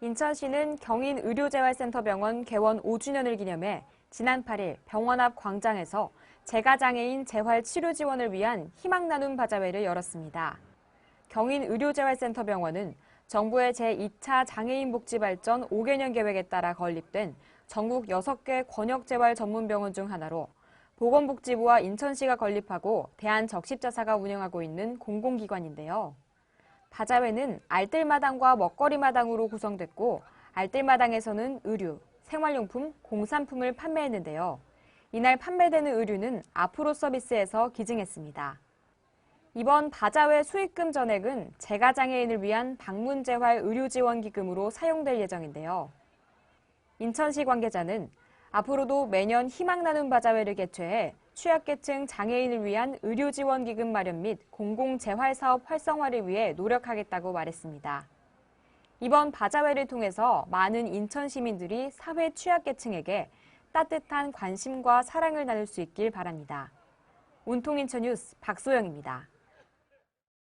인천시는 경인 의료재활센터병원 개원 5주년을 기념해 지난 8일 병원 앞 광장에서 재가장애인 재활 치료 지원을 위한 희망 나눔 바자회를 열었습니다. 경인 의료재활센터병원은 정부의 제2차 장애인 복지 발전 5개년 계획에 따라 건립된 전국 6개 권역재활 전문병원 중 하나로 보건복지부와 인천시가 건립하고 대한적십자사가 운영하고 있는 공공기관인데요. 바자회는 알뜰마당과 먹거리마당으로 구성됐고 알뜰마당에서는 의류, 생활용품, 공산품을 판매했는데요. 이날 판매되는 의류는 앞으로 서비스에서 기증했습니다. 이번 바자회 수익금 전액은 재가장애인을 위한 방문재활 의료지원기금으로 사용될 예정인데요. 인천시 관계자는 앞으로도 매년 희망 나눔 바자회를 개최해 취약계층 장애인을 위한 의료지원기금 마련 및 공공재활사업 활성화를 위해 노력하겠다고 말했습니다. 이번 바자회를 통해서 많은 인천 시민들이 사회 취약계층에게 따뜻한 관심과 사랑을 나눌 수 있길 바랍니다. 온통 인천 뉴스 박소영입니다.